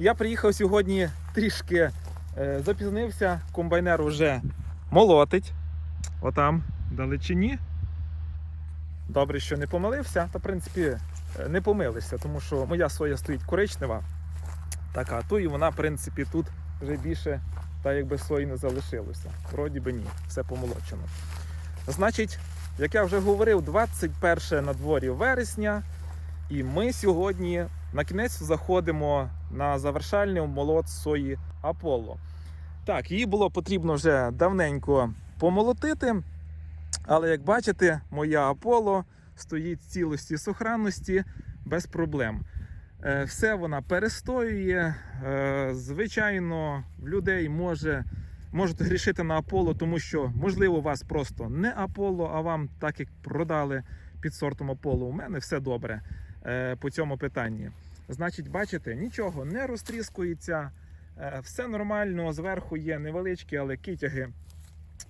Я приїхав сьогодні трішки е, запізнився. Комбайнер уже молотить. Отам, далечині. Добре, що не помилився, та в принципі е, не помилишся, тому що моя соя стоїть коричнева. Така, то і вона, в принципі, тут вже більше та якби сої не залишилося. Вроді би ні, все помолочено. Значить, як я вже говорив, 21 на дворі вересня, і ми сьогодні на кінець заходимо на завершальний молот сої Аполло. Так, її було потрібно вже давненько помолотити, але як бачите, моя Аполло стоїть в цілості сохранності без проблем. Е, Все вона перестоює. Е, Звичайно, в людей може, можуть грішити на Аполло, тому що, можливо, у вас просто не Аполло, а вам так як продали під сортом Аполло. У мене все добре е, по цьому питанні. Значить, бачите, нічого не розтріскується, е, все нормально. Зверху є невеличкі, але китяги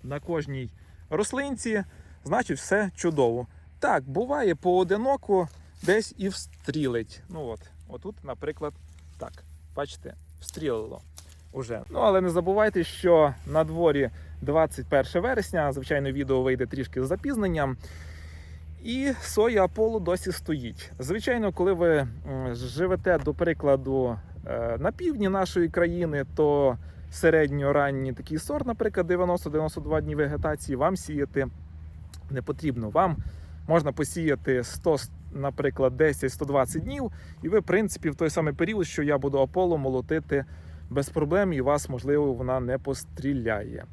на кожній рослинці. Значить, все чудово. Так, буває поодиноко десь і встрілить. Ну от, отут, наприклад, так, бачите, встрілило уже. Ну, але не забувайте, що на дворі 21 вересня, звичайно, відео вийде трішки з запізненням. І соя Аполло досі стоїть. Звичайно, коли ви живете, до прикладу, е, на півдні нашої країни, то середньоранній такий сорт, наприклад, 90-92 дні вегетації, вам сіяти не потрібно. Вам можна посіяти 100, наприклад, 10-120 днів, і ви, в принципі, в той самий період, що я буду Аполло молотити без проблем, і вас, можливо, вона не постріляє.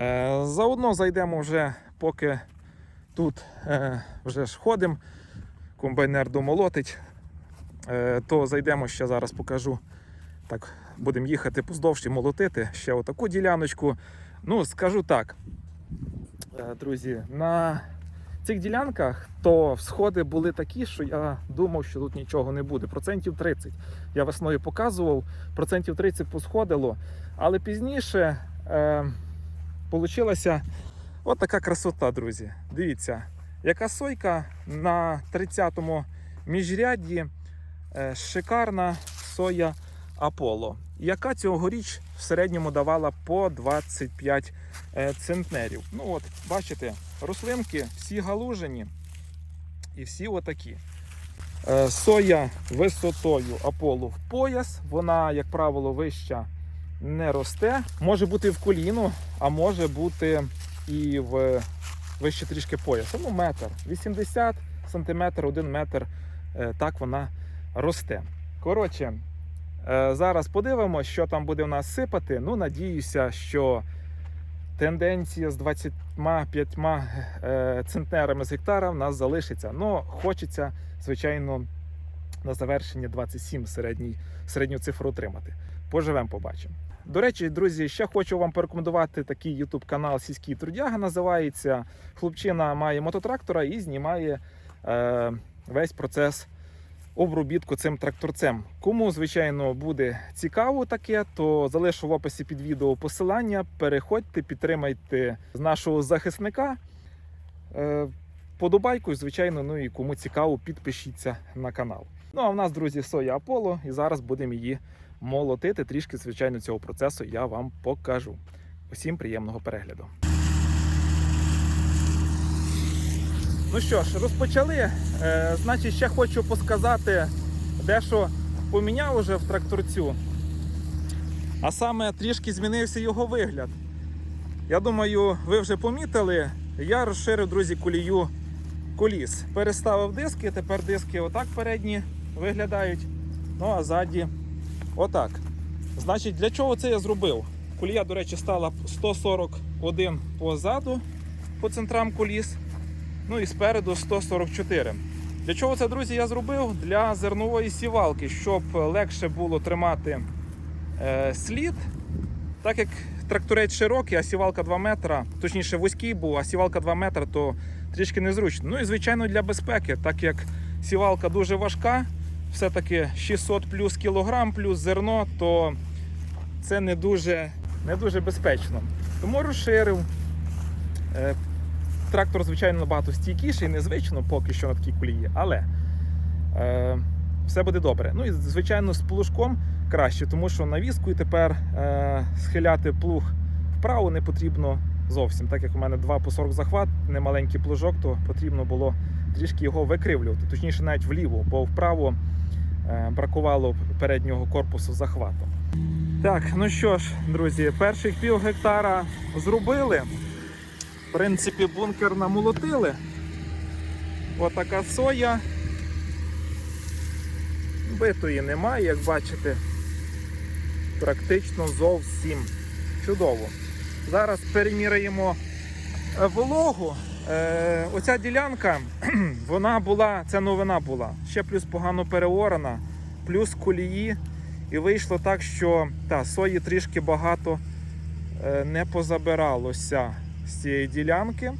Е, Заодно зайдемо вже, поки тут е, вже ж ходимо, комбайнер домолотить, е, то зайдемо ще зараз покажу. Так, будемо їхати поздовж і молотити ще отаку діляночку. Ну, скажу так, е, друзі, на цих ділянках то всходи були такі, що я думав, що тут нічого не буде. Процентів 30. Я весною показував, процентів 30 посходило. Але пізніше е, получилася от така красота, друзі. Дивіться, яка сойка на 30-му міжрядді е, шикарна соя Аполло, яка цьогоріч в середньому давала по 25 е, центнерів. Ну от, бачите, рослинки всі галужені і всі отакі. Е, Соя висотою Аполло в пояс, вона, як правило, вища не росте. Може бути в коліно, а може бути і в вище трішки пояса. Ну, метр. 80 сантиметр, 1 метр. е, Так вона росте. Коротше, е, зараз подивимося, що там буде у нас сипати. Ну, надіюся, що тенденція з 25 е, центнерами з гектара в нас залишиться. Ну, хочеться, звичайно, на завершення 27 середній, середню цифру отримати. Поживемо, побачимо. До речі, друзі, ще хочу вам порекомендувати такий YouTube канал Сільський Трудяга. Називається. Хлопчина має мототрактора і знімає е, весь процес обробітку цим тракторцем. Кому, звичайно, буде цікаво таке, то залишу в описі під відео посилання. Переходьте, підтримайте нашого захисника. Е, Подобайку, звичайно, ну і кому цікаво, підпишіться на канал. Ну а в нас, друзі, соя Аполло, і зараз будемо її молотити. Трішки, звичайно, цього процесу я вам покажу. Усім приємного перегляду. Ну що ж, розпочали. Е, значить, ще хочу посказати, дещо поміняв уже в тракторцю. А саме трішки змінився його вигляд. Я думаю, ви вже помітили. Я розширив, друзі, колію коліс. Переставив диски, тепер диски отак передні виглядають. Ну а ззаді отак. Значить, для чого це я зробив? Колія, до речі, стала 141 позаду по центрам коліс. Ну і спереду 144. Для чого це, друзі, я зробив? Для зернової сівалки, щоб легше було тримати е, слід. Так як тракторець широкий, а сівалка 2 метра, точніше вузький був, а сівалка 2 метри, то трішки незручно. Ну і звичайно для безпеки, так як сівалка дуже важка, все-таки 600 плюс кілограм плюс зерно, то це не дуже не дуже безпечно. Тому розширив. Е, Трактор, звичайно, набагато стійкіший, незвично поки що на такій колії, але е, все буде добре. Ну і звичайно, з плужком краще, тому що навіскою тепер е, схиляти плуг вправо не потрібно зовсім. Так як у мене 2 по 40 захват, немаленький плужок, то потрібно було трішки його викривлювати, точніше, навіть вліво, бо вправо бракувало переднього корпусу захвату. Так, ну що ж, друзі, перших пів гектара зробили. В принципі, бункер намолотили. Отака соя. Битої немає, як бачите. Практично зовсім чудово. Зараз переміряємо е, вологу. Е, оця ділянка, вона була, це новина була. Ще плюс погано переорана, плюс колії. І вийшло так, що та, сої трішки багато е, не позабиралося з цієї ділянки.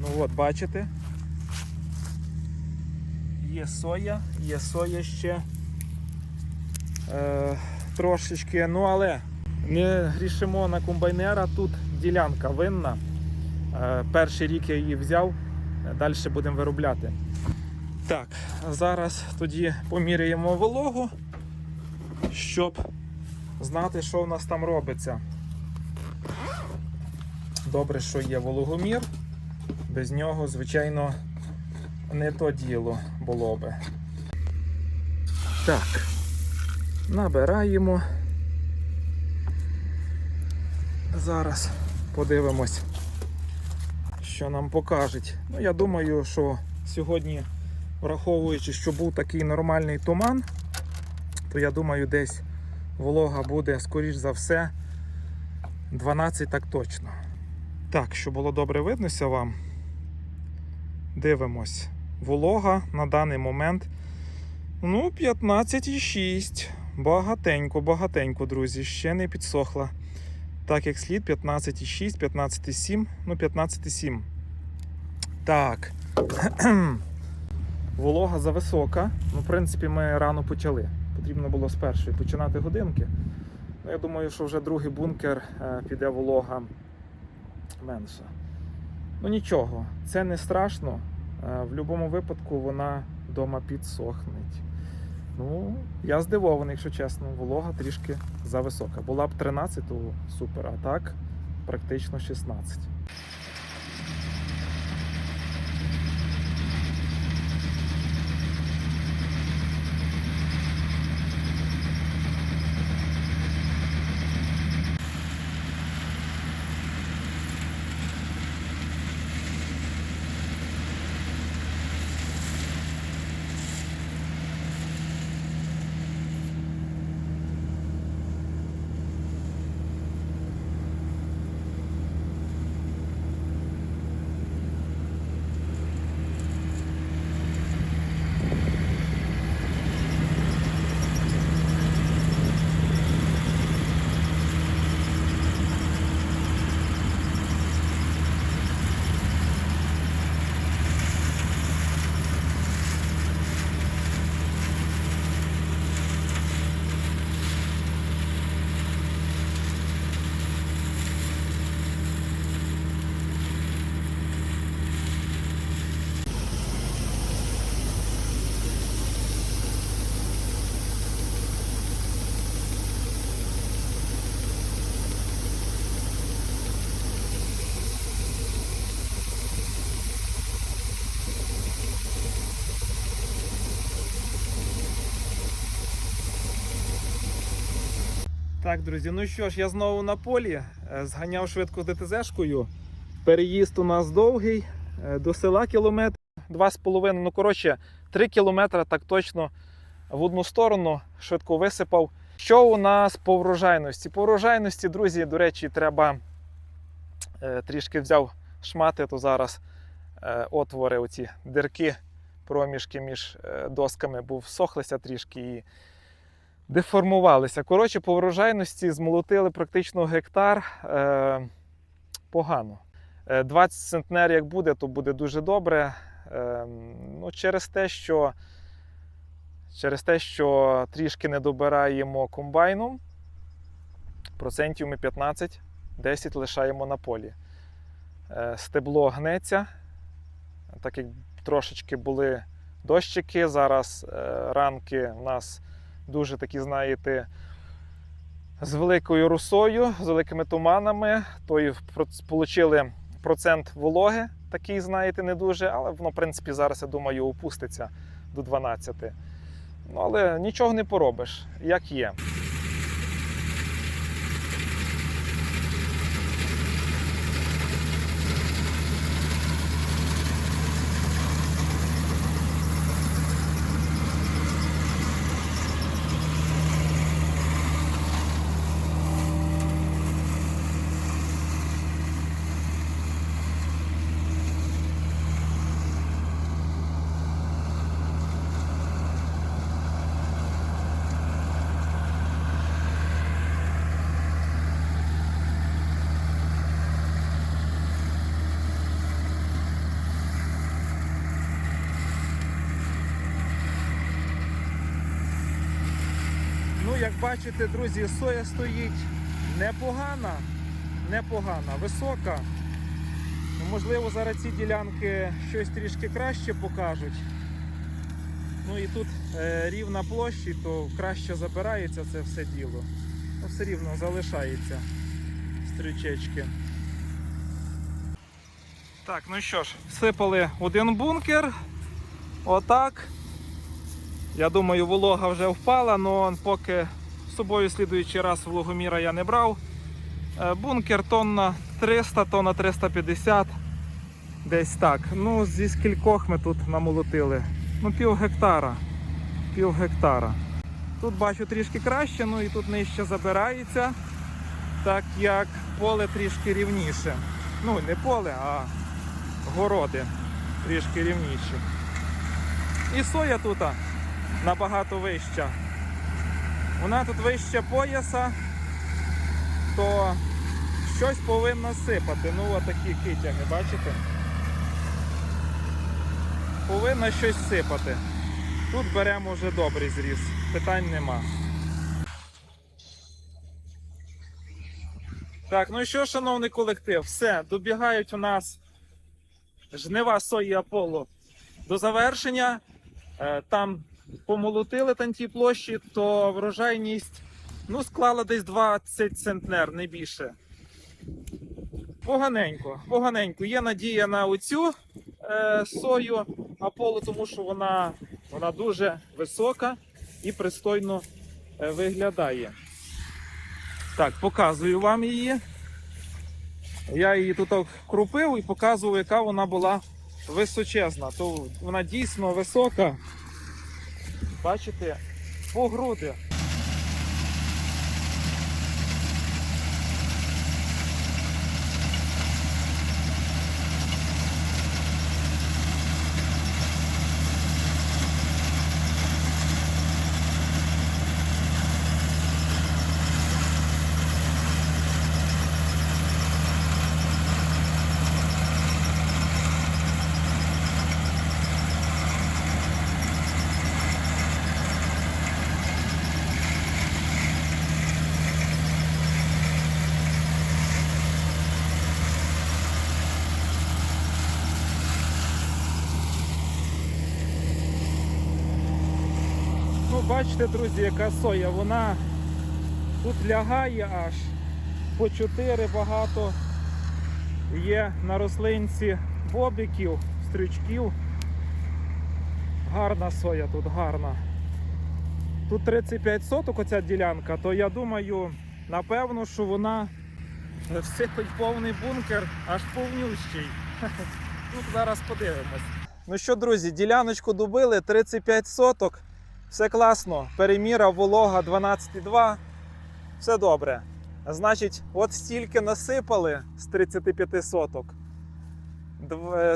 Ну от, бачите. Є соя, є соя ще е, трошечки. Ну але не грішимо на комбайнера. Тут ділянка винна. Е, перший рік я її взяв, далі будемо виробляти. Так, зараз тоді поміряємо вологу, щоб знати, що в нас там робиться. Добре, що є вологомір. Без нього, звичайно, не то діло було би. Так, набираємо. Зараз подивимось, що нам покажуть. Ну, я думаю, що сьогодні, враховуючи, що був такий нормальний туман, то я думаю, десь волога буде, скоріш за все, 12 так точно. Так, щоб було добре виднося вам. Дивимось. Волога на даний момент. Ну, 15,6. Багатенько, багатенько, друзі. Ще не підсохла. Так, як слід, 15,6, 15,7, ну, 15,7. Так. Волога зависока. Ну, в принципі, ми рано почали. Потрібно було з першої починати годинки. Ну, я думаю, що вже другий бункер е, піде волога менша. Ну нічого, це не страшно. Е, В будь-якому випадку вона вдома підсохне. Ну, я здивований, якщо чесно, волога трішки зависока. Була б 13, то супер, а так практично 16. Так, друзі, ну що ж, я знову на полі. Е, Зганяв швидко з ДТЗ-шкою. Переїзд у нас довгий, е, до села кілометр, два з половиною, ну коротше, три кілометри так точно в одну сторону швидко висипав. Що у нас по врожайності? По врожайності, друзі, до речі, треба е, трішки взяв шмати, то зараз отвори, оці дирки, проміжки між досками, бо всохлися трішки і деформувалися. Коротше, по врожайності змолотили практично гектар е, погано. Е, 20 центнер як буде, то буде дуже добре. Е, ну, через те, що через те, що трішки не добираємо комбайном, процентів ми 15-10 лишаємо на полі. Е, Стебло гнеться, так як трошечки були дощики, зараз е, ранки в нас дуже такі, знаєте, з великою русою, з великими туманами, то і отримали процент вологи, такий, знаєте, не дуже, але воно, в принципі, зараз, я думаю, опуститься до 12. Ну, але нічого не поробиш, як є. Ну, як бачите, друзі, соя стоїть непогана, непогана, висока. Ну, Можливо, зараз ці ділянки щось трішки краще покажуть. Ну і тут е, рівна площі, то краще забирається це все діло. Ну, все рівно залишається стрючечки. Так, ну що ж, всипали один бункер. Отак. Я думаю, волога вже впала, але поки з собою слідуючий раз вологоміра я не брав. Е, Бункер тонна 300, тонна 350. Десь так. Ну, зі скількох ми тут намолотили. Ну, пів гектара. Пів гектара. Тут бачу трішки краще, ну і тут нижче забирається, так як поле трішки рівніше. Ну, не поле, а городи трішки рівніші. І соя тут набагато вища. Вона тут вище пояса, то щось повинно сипати. Ну, отакі китяги, бачите? Повинно щось сипати. Тут беремо вже добрий зріз, питань нема. Так, ну і що, шановний колектив, все, добігають у нас жнива сої Аполло до завершення. Е, Там помолотили там ті площі, то врожайність ну, склала десь 20 центнер, не більше. Поганенько, поганенько. Є надія на оцю е, сою Аполло, тому що вона, вона дуже висока і пристойно е, виглядає. Так, показую вам її. Я її тут крупив і показував, яка вона була височезна. То вона дійсно висока. Бачите, по груди. Ну, бачите, друзі, яка соя. Вона тут лягає аж по 4 багато. Є на рослинці бобиків, стрючків. Гарна соя тут, гарна. Тут 35 соток оця ділянка, то я думаю, напевно, що вона всипить повний бункер аж повнющий. Ну, зараз подивимось. Ну що, друзі, діляночку добили 35 соток. Все класно. Переміра, волога 12,2. Все добре. Значить, от стільки насипали з 35 соток. Е,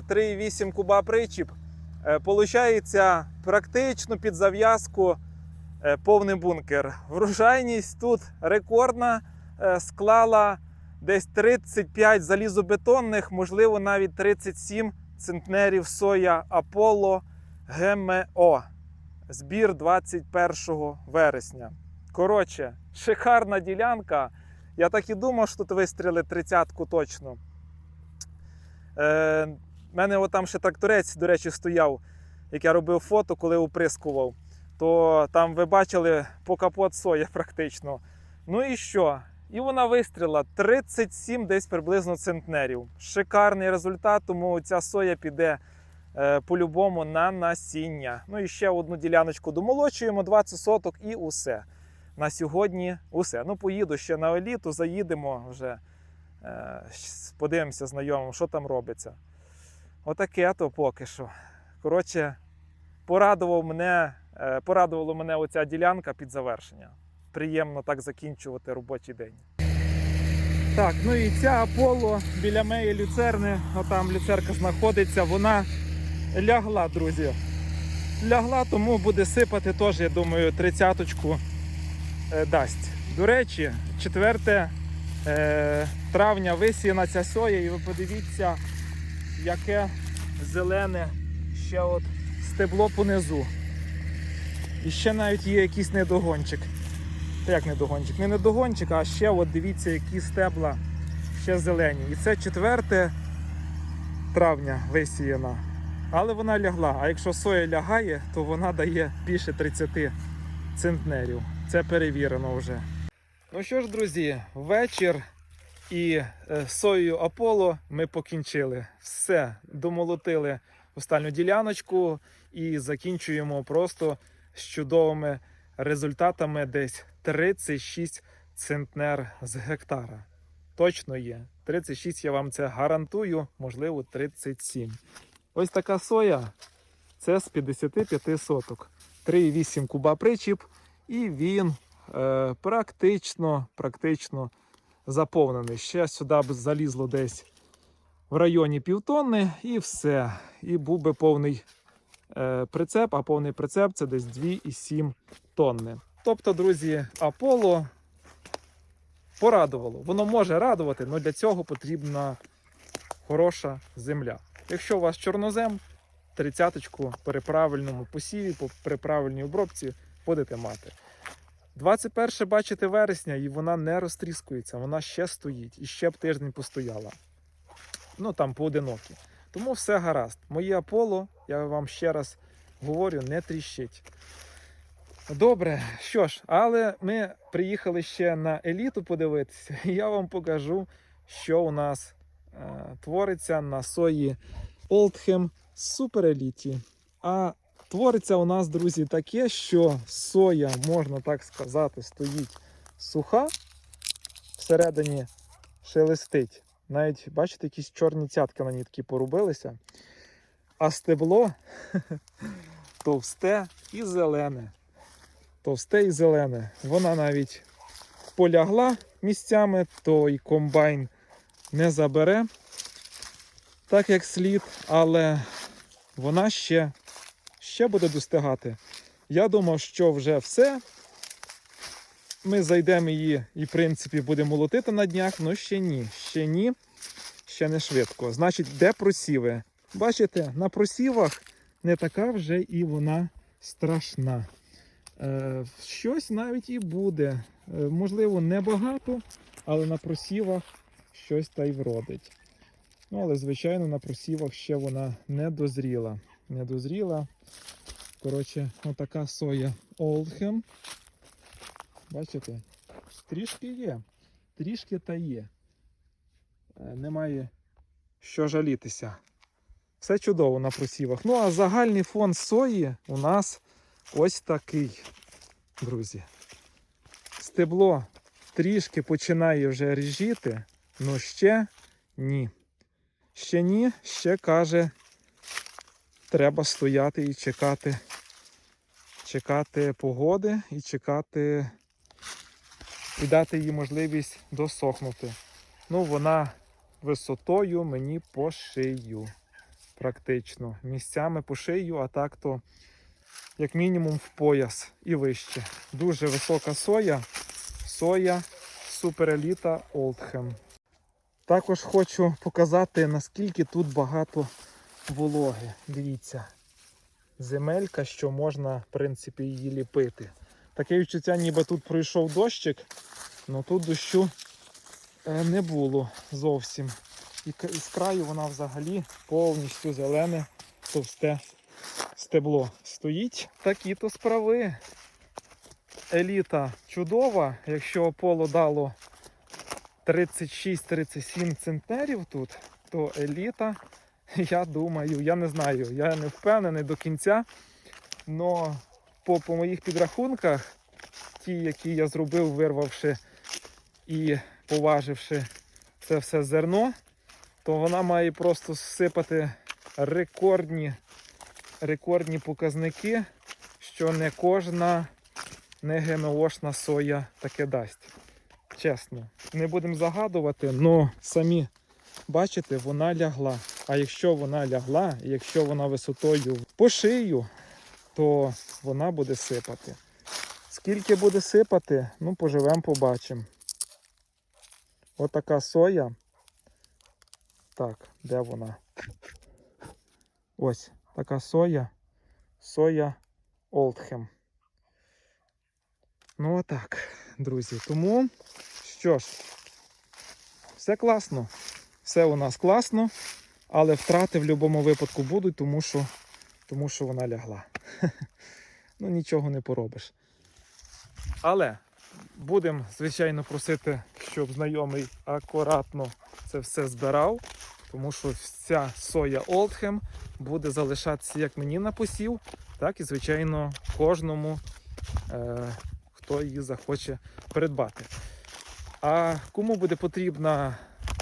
3,8 куба причіп. Е, Получається практично під зав'язку е, повний бункер. Врожайність тут рекордна, е, склала десь 35 залізобетонних, можливо, навіть 37 центнерів соя Аполло ГМО. Збір 21 вересня. Коротше, шикарна ділянка. Я так і думав, що тут вистріли тридцятку точно. Е, в мене отам ще тракторець, до речі, стояв, як я робив фото, коли оприскував. То там ви бачили по капот соя практично. Ну і що? І вона вистріла 37 десь приблизно центнерів. Шикарний результат, тому ця соя піде по-любому на насіння. Ну і ще одну діляночку домолочуємо, 20 соток і усе. На сьогодні усе. Ну, поїду ще на еліту, заїдемо вже. Е, подивимося знайомим, що там робиться. Отаке то поки що. Коротше, порадував мене, е, порадувала мене оця ділянка під завершення. Приємно так закінчувати робочий день. Так, ну і ця Аполло біля моєї люцерни, отам люцерка знаходиться, вона лягла, друзі. Лягла, тому буде сипати теж, я думаю, тридцяточку е, дасть. До речі, 4 е, травня висіяна ця соя, і ви подивіться, яке зелене ще от стебло понизу. І ще навіть є якийсь недогончик. Та як недогончик? Не недогончик, а ще от дивіться, які стебла ще зелені. І це 4 травня висіяна. Але вона лягла. А якщо соя лягає, то вона дає більше 30 центнерів. Це перевірено вже. Ну що ж, друзі, вечір і е, соєю Аполло ми покінчили. Все, домолотили останню діляночку і закінчуємо просто з чудовими результатами десь 36 центнер з гектара. Точно є. 36 я вам це гарантую, можливо, 37. Ось така соя. Це з 55 соток. 3,8 куба причіп, і він е, практично, практично заповнений. Ще сюди б залізло десь в районі півтонни і все. І був би повний е, прицеп, а повний прицеп це десь 2,7 тонни. Тобто, друзі, Аполло порадувало. Воно може радувати, але для цього потрібна хороша земля. Якщо у вас чорнозем, тридцяточку при правильному посіві, по- при правильній обробці будете мати. 21 бачите вересня, і вона не розтріскується, вона ще стоїть і ще б тиждень постояла. Ну там поодинокі. Тому все гаразд. Моє Аполло, я вам ще раз говорю, не тріщить. Добре, що ж, але ми приїхали ще на еліту подивитися, і я вам покажу, що у нас твориться на сої Oldham Super Elite. А твориться у нас, друзі, таке, що соя, можна так сказати, стоїть суха, всередині шелестить. Навіть, бачите, якісь чорні цятки на ній такі порубилися. А стебло товсте і зелене. Товсте і зелене. Вона навіть полягла місцями, то і комбайн не забере так як слід, але вона ще, ще буде достигати. Я думав, що вже все. Ми зайдемо її і, в принципі, будемо молотити на днях, але ще ні. Ще ні, ще не швидко. Значить, де просіви? Бачите, на просівах не така вже і вона страшна. Е, щось навіть і буде. Е, можливо, небагато, але на просівах щось та й вродить. Ну, але, звичайно, на просівах ще вона не дозріла. Не дозріла. Коротше, отака соя Oldham. Бачите? Трішки є. Трішки та є. Е, Немає що жалітися. Все чудово на просівах. Ну, а загальний фон сої у нас ось такий, друзі. Стебло трішки починає вже ріжіти, але ще ні. Ще ні, ще каже, треба стояти і чекати. Чекати погоди і чекати і дати їй можливість досохнути. Ну, вона висотою мені по шию. Практично. Місцями по шию, а так то як мінімум в пояс і вище. Дуже висока соя. Соя супереліта Олдхем. Також хочу показати, наскільки тут багато вологи. Дивіться, земелька, що можна, в принципі, її ліпити. Таке відчуття, ніби тут пройшов дощик, але тут дощу е, не було зовсім. І з краю вона взагалі повністю зелене, товсте стебло стоїть. Такі то справи. Еліта чудова, якщо Аполло дало 36-37 центнерів тут, то еліта, я думаю, я не знаю, я не впевнений до кінця. Но по, по моїх підрахунках, ті, які я зробив, вирвавши і поваживши це все зерно, то вона має просто всипати рекордні, рекордні показники, що не кожна не ГМОшна соя таке дасть. Чесно, не будемо загадувати, але самі бачите, вона лягла. А якщо вона лягла, і якщо вона висотою по шию, то вона буде сипати. Скільки буде сипати, ну поживемо, побачимо. Отака соя. Так, де вона? Ось така соя. Соя Олдхем. Ну отак, друзі. Тому що ж, все класно. Все у нас класно, але втрати в будь-якому випадку будуть, тому що, тому що вона лягла. Ну, нічого не поробиш. Але будемо, звичайно, просити, щоб знайомий акуратно це все збирав, тому що вся соя Олдхем буде залишатися як мені на посів, так і, звичайно, кожному, е, хто її захоче придбати. А кому буде потрібна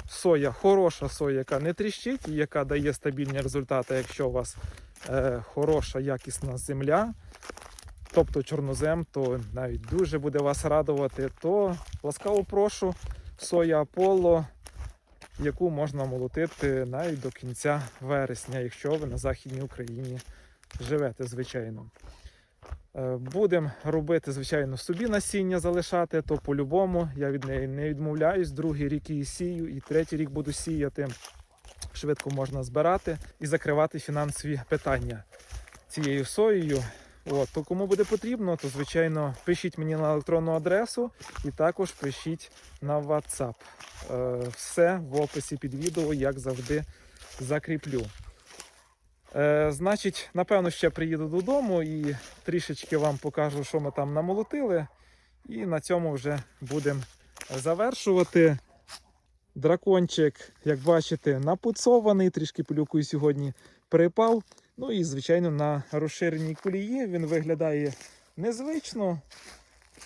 соя, хороша соя, яка не тріщить і яка дає стабільні результати, якщо у вас е, хороша якісна земля, тобто чорнозем, то навіть дуже буде вас радувати, то ласкаво прошу соя Аполло, яку можна молотити навіть до кінця вересня, якщо ви на Західній Україні живете, звичайно. Е, Будемо робити, звичайно, собі насіння залишати, то по-любому я від неї не відмовляюсь. Другий рік її сію, і третій рік буду сіяти. Швидко можна збирати і закривати фінансові питання цією соєю. От, то кому буде потрібно, то звичайно пишіть мені на електронну адресу і також пишіть на WhatsApp. Е, все в описі під відео, як завжди, закріплю. Е, значить, напевно, ще приїду додому і трішечки вам покажу, що ми там намолотили. І на цьому вже будемо завершувати. Дракончик, як бачите, напуцований, трішки пилюкою сьогодні припав. Ну і, звичайно, на розширеній колії він виглядає незвично.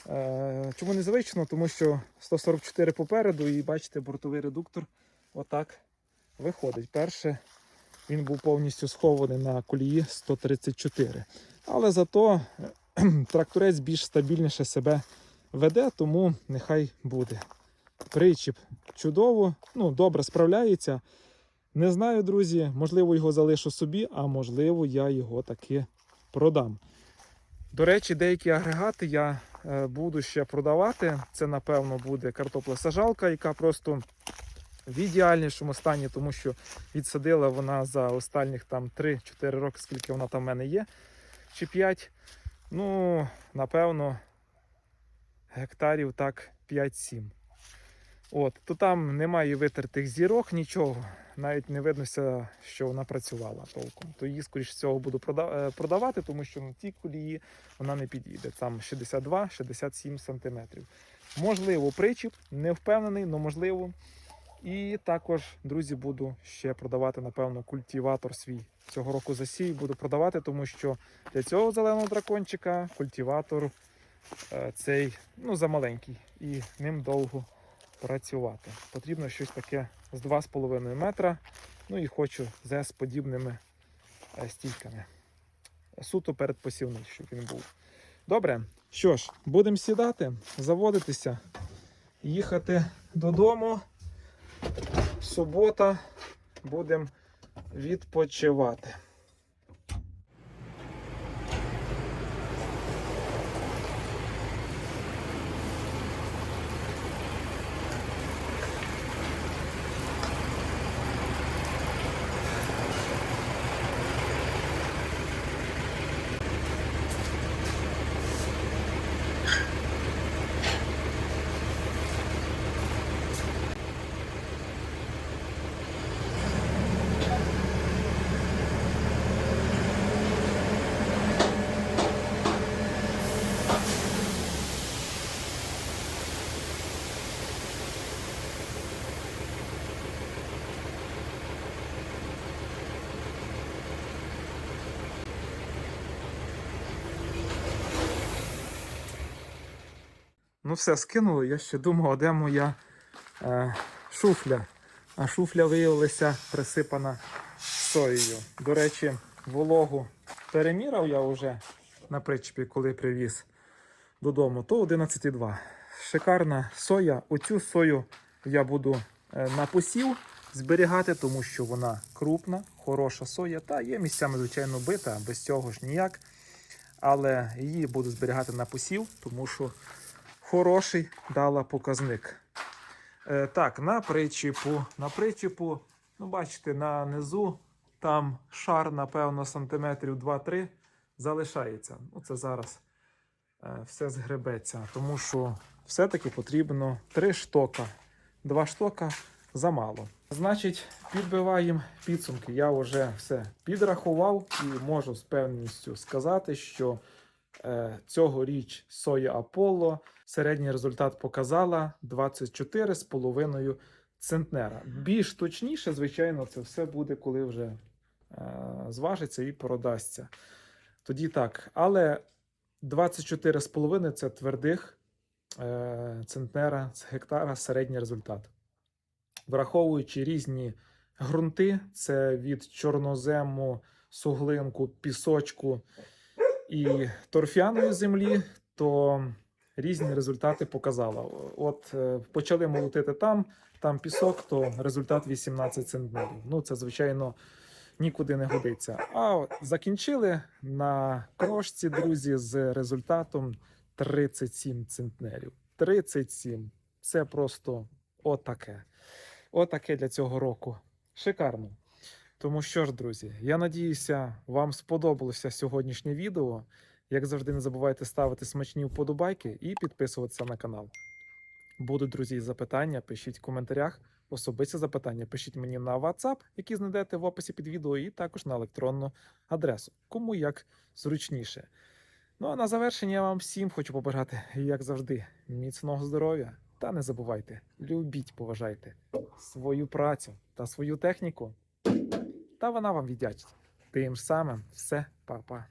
Е, Чому незвично? Тому що 144 попереду, і бачите, бортовий редуктор отак виходить. Перше він був повністю схований на колії 134. Але зато тракторець більш стабільніше себе веде, тому нехай буде. Причіп чудово, ну, добре справляється. Не знаю, друзі, можливо, його залишу собі, а можливо, я його таки продам. До речі, деякі агрегати я е, буду ще продавати. Це, напевно, буде картоплесажалка, яка просто в ідеальнішому стані, тому що відсадила вона за останніх там 3-4 роки, скільки вона там в мене є, чи 5. Ну, напевно, гектарів так 5-7. От, то там немає витертих зірок, нічого. Навіть не виднося, що вона працювала толком. То її, скоріш всього, буду е, продавати, тому що на тій колії вона не підійде. Там 62-67 см. Можливо, причіп, не впевнений, але можливо. І також, друзі, буду ще продавати, напевно, культиватор свій. Цього року засій буду продавати, тому що для цього зеленого дракончика культиватор е, цей ну, замаленький і ним довго працювати. Потрібно щось таке з 2,5 метра. Ну і хочу з подібними е, стійками. Суто передпосівний, щоб він був. Добре, що ж, будемо сідати, заводитися, їхати додому. Субота будемо відпочивати. Ну все, скинули. Я ще думав, де моя е, шуфля. А шуфля виявилася присипана соєю. До речі, вологу переміряв я вже на причепі, коли привіз додому, то 11,2. Шикарна соя. Оцю сою я буду е, на посів зберігати, тому що вона крупна, хороша соя. Та є місцями, звичайно, бита, без цього ж ніяк. Але її буду зберігати на посів, тому що хороший дала показник. Е, так, на причіпу. На причіпу, ну бачите, на низу там шар, напевно, сантиметрів 2-3 залишається. Ну, це зараз е, все згребеться, тому що все-таки потрібно 3 штока. 2 штока замало. Значить, підбиваємо підсумки. Я вже все підрахував і можу з певністю сказати, що цьогоріч соя Аполло середній результат показала 24,5 центнера. Більш точніше, звичайно, це все буде, коли вже е, зважиться і продасться. Тоді так. Але 24,5 це твердих е, центнера з гектара середній результат. Враховуючи різні ґрунти, це від чорнозему, суглинку, пісочку і торфяної землі, то різні результати показала. От е, почали молотити там, там пісок, то результат 18 центнерів. Ну, це, звичайно, нікуди не годиться. А закінчили на крошці, друзі, з результатом 37 центнерів. 37. Це просто отаке. Отаке для цього року. Шикарно. Тому що ж, друзі, я надіюся, вам сподобалося сьогоднішнє відео. Як завжди, не забувайте ставити смачні вподобайки і підписуватися на канал. Будуть, друзі, запитання, пишіть в коментарях. Особисті запитання пишіть мені на WhatsApp, які знайдете в описі під відео, і також на електронну адресу. Кому як зручніше. Ну а на завершення я вам всім хочу побажати, як завжди, міцного здоров'я. Та не забувайте, любіть, поважайте свою працю та свою техніку. Та вона вам віддячить. Тим самим все, па-па.